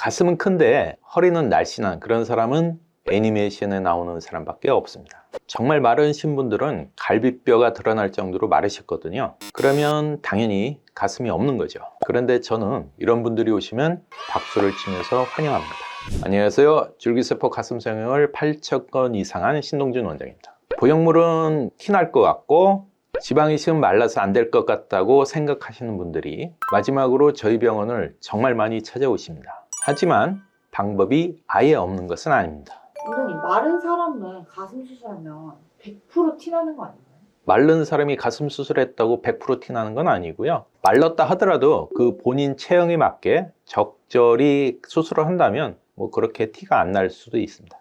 가슴은 큰데 허리는 날씬한 그런 사람은 애니메이션에 나오는 사람밖에 없습니다. 정말 마르신 분들은 갈비뼈가 드러날 정도로 마르셨거든요. 그러면 당연히 가슴이 없는 거죠. 그런데 저는 이런 분들이 오시면 박수를 치면서 환영합니다. 안녕하세요. 줄기세포 가슴 성형을 8,000건 이상한 신동준 원장입니다. 보형물은 티날 것 같고 지방이 지금 말라서 안 될 것 같다고 생각하시는 분들이 마지막으로 저희 병원을 정말 많이 찾아오십니다. 하지만 방법이 아예 없는 것은 아닙니다. 원장님 마른 사람은 가슴 수술하면 100% 티나는 거 아닌가요? 마른 사람이 가슴 수술했다고 100% 티나는 건 아니고요. 말랐다 하더라도 그 본인 체형에 맞게 적절히 수술을 한다면 뭐 그렇게 티가 안 날 수도 있습니다.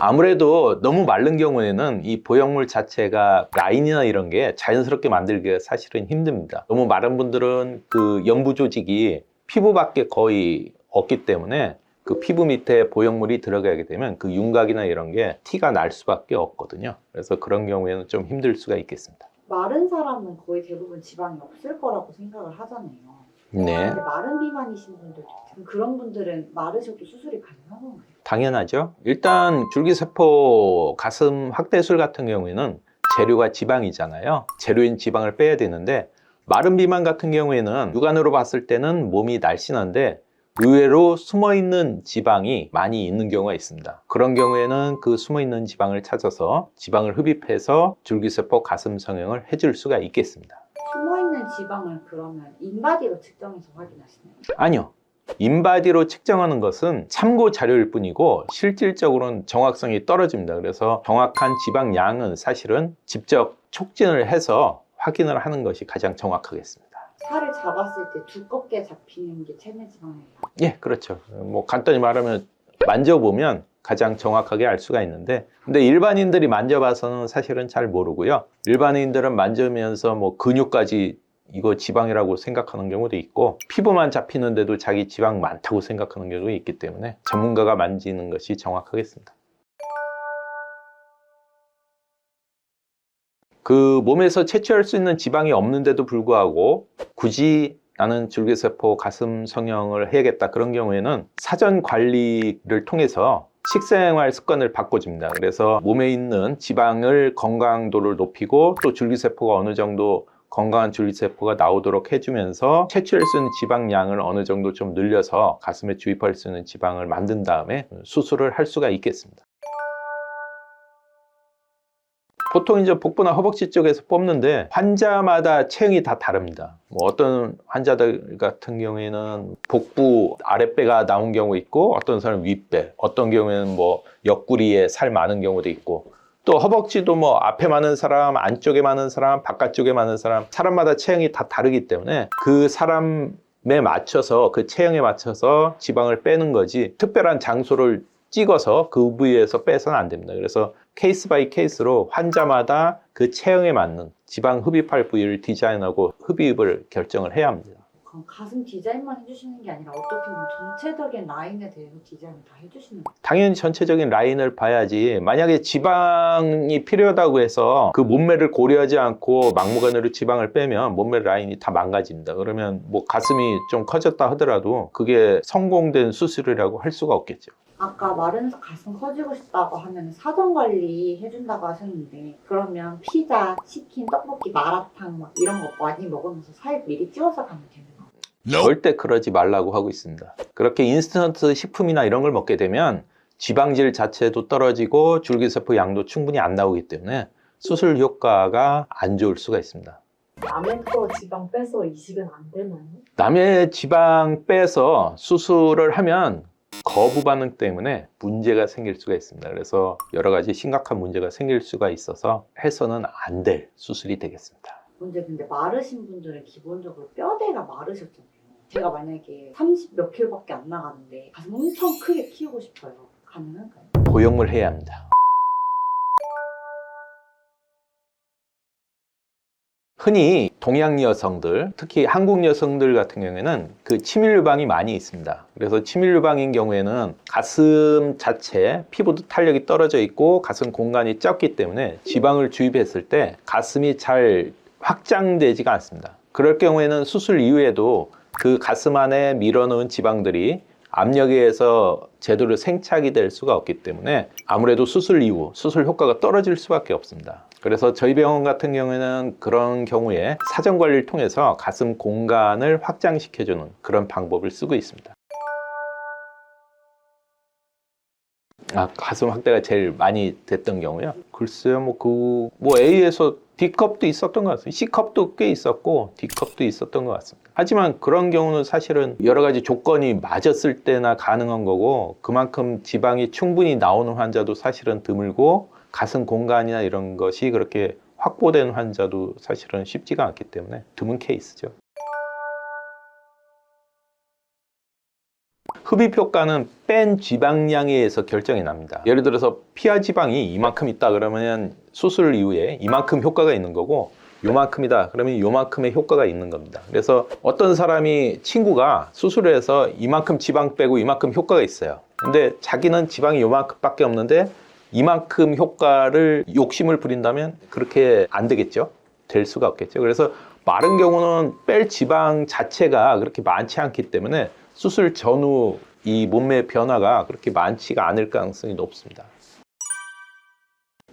아무래도 너무 마른 경우에는 이 보형물 자체가 라인이나 이런 게 자연스럽게 만들기가 사실은 힘듭니다. 너무 마른 분들은 그 연부 조직이 피부밖에 거의 없기 때문에 그 피부 밑에 보형물이 들어가게 되면 그 윤곽이나 이런 게 티가 날 수밖에 없거든요. 그래서 그런 경우에는 좀 힘들 수가 있겠습니다. 마른 사람은 거의 대부분 지방이 없을 거라고 생각을 하잖아요. 네, 근데 마른 비만이신 분들도 있고 그런 분들은 마르셔도 수술이 가능한 건가요? 당연하죠. 일단 줄기세포 가슴 확대술 같은 경우에는 재료가 지방이잖아요. 재료인 지방을 빼야 되는데 마른 비만 같은 경우에는 육안으로 봤을 때는 몸이 날씬한데 의외로 숨어 있는 지방이 많이 있는 경우가 있습니다. 그런 경우에는 그 숨어 있는 지방을 찾아서 지방을 흡입해서 줄기세포 가슴 성형을 해줄 수가 있겠습니다. 숨어있는 지방을 그러면 인바디로 측정해서 확인하시나요? 아니요. 인바디로 측정하는 것은 참고 자료일 뿐이고 실질적으로는 정확성이 떨어집니다. 그래서 정확한 지방 양은 사실은 직접 촉진을 해서 확인을 하는 것이 가장 정확하겠습니다. 살을 잡았을 때 두껍게 잡히는 게 체내 지방이에요. 예, 그렇죠. 뭐 간단히 말하면 만져보면 가장 정확하게 알 수가 있는데 근데 일반인들이 만져봐서는 사실은 잘 모르고요. 일반인들은 만지면서 뭐 근육까지 이거 지방이라고 생각하는 경우도 있고 피부만 잡히는데도 자기 지방 많다고 생각하는 경우도 있기 때문에 전문가가 만지는 것이 정확하겠습니다. 그 몸에서 채취할 수 있는 지방이 없는데도 불구하고 굳이 나는 줄기세포 가슴 성형을 해야겠다 그런 경우에는 사전 관리를 통해서 식생활 습관을 바꿔줍니다. 그래서 몸에 있는 지방을 건강도를 높이고 또 줄기세포가 어느 정도 건강한 줄기세포가 나오도록 해주면서 채취할 수 있는 지방량을 어느 정도 좀 늘려서 가슴에 주입할 수 있는 지방을 만든 다음에 수술을 할 수가 있겠습니다. 보통 이제 복부나 허벅지 쪽에서 뽑는데 환자마다 체형이 다 다릅니다. 뭐 어떤 환자들 같은 경우에는 복부 아랫배가 나온 경우 있고 어떤 사람은 윗배, 어떤 경우에는 뭐 옆구리에 살 많은 경우도 있고 또 허벅지도 뭐 앞에 많은 사람, 안쪽에 많은 사람, 바깥쪽에 많은 사람 사람마다 체형이 다 다르기 때문에 그 사람에 맞춰서 그 체형에 맞춰서 지방을 빼는 거지 특별한 장소를 찍어서 그 부위에서 빼서는 안 됩니다. 그래서 케이스 바이 케이스로 환자마다 그 체형에 맞는 지방 흡입할 부위를 디자인하고 흡입을 결정을 해야 합니다. 그럼 가슴 디자인만 해주시는 게 아니라 어떻게 보면 전체적인 라인에 대해서 디자인을 다 해주시는 거예요? 당연히 전체적인 라인을 봐야지 만약에 지방이 필요하다고 해서 그 몸매를 고려하지 않고 막무가내로 지방을 빼면 몸매 라인이 다 망가집니다. 그러면 뭐 가슴이 좀 커졌다 하더라도 그게 성공된 수술이라고 할 수가 없겠죠. 아까 마른 가슴 커지고 싶다고 하면 사전 관리 해준다고 하셨는데 그러면 피자, 치킨, 떡볶이, 마라탕 막 이런 거 많이 먹으면서 살 미리 찌워서 가면 되는 거예요? 절대 그러지 말라고 하고 있습니다. 그렇게 인스턴트 식품이나 이런 걸 먹게 되면 지방질 자체도 떨어지고 줄기세포 양도 충분히 안 나오기 때문에 수술 효과가 안 좋을 수가 있습니다. 남의 거 지방 빼서 이식은 안 되나요? 남의 지방 빼서 수술을 하면 거부 반응 때문에 문제가 생길 수가 있습니다. 그래서 여러 가지 심각한 문제가 생길 수가 있어서 해서는 안 될 수술이 되겠습니다. 근데 근데 마르신 분들은 기본적으로 뼈대가 마르셨잖아요. 제가 만약에 30 몇 킬로밖에 안 나가는데 가슴 엄청 크게 키우고 싶어요. 가능할까요? 보형물 해야 합니다. 흔히 동양 여성들, 특히 한국 여성들 같은 경우에는 그 치밀 유방이 많이 있습니다. 그래서 치밀 유방인 경우에는 가슴 자체 피부도 탄력이 떨어져 있고 가슴 공간이 적기 때문에 지방을 주입했을 때 가슴이 잘 확장되지가 않습니다. 그럴 경우에는 수술 이후에도 그 가슴 안에 밀어넣은 지방들이 압력에 의해서 제대로 생착이 될 수가 없기 때문에 아무래도 수술 이후 수술 효과가 떨어질 수밖에 없습니다. 그래서 저희 병원 같은 경우에는 그런 경우에 사전 관리를 통해서 가슴 공간을 확장시켜주는 그런 방법을 쓰고 있습니다. 아, 가슴 확대가 제일 많이 됐던 경우요? 글쎄요, 뭐, 그, 뭐, A에서 D컵도 있었던 것 같습니다. C컵도 꽤 있었고, D컵도 있었던 것 같습니다. 하지만 그런 경우는 사실은 여러 가지 조건이 맞았을 때나 가능한 거고, 그만큼 지방이 충분히 나오는 환자도 사실은 드물고, 가슴 공간이나 이런 것이 그렇게 확보된 환자도 사실은 쉽지가 않기 때문에 드문 케이스죠. 흡입 효과는 뺀 지방량에 의해서 결정이 납니다. 예를 들어서 피하 지방이 이만큼 있다 그러면 수술 이후에 이만큼 효과가 있는 거고 요만큼이다 그러면 요만큼의 효과가 있는 겁니다. 그래서 어떤 사람이 친구가 수술을 해서 이만큼 지방 빼고 이만큼 효과가 있어요. 근데 자기는 지방이 요만큼밖에 없는데 이만큼 효과를 욕심을 부린다면 그렇게 안 되겠죠. 될 수가 없겠죠. 그래서 마른 경우는 뺄 지방 자체가 그렇게 많지 않기 때문에 수술 전후 이 몸매 변화가 그렇게 많지가 않을 가능성이 높습니다.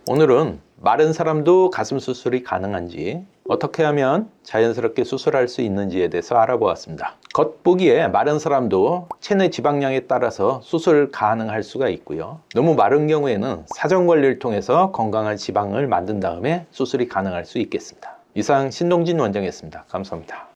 오늘은 마른 사람도 가슴 수술이 가능한지 어떻게 하면 자연스럽게 수술할 수 있는지에 대해서 알아보았습니다. 겉보기에 마른 사람도 체내 지방량에 따라서 수술 가능할 수가 있고요. 너무 마른 경우에는 사전 관리를 통해서 건강한 지방을 만든 다음에 수술이 가능할 수 있겠습니다. 이상 신동진 원장이었습니다. 감사합니다.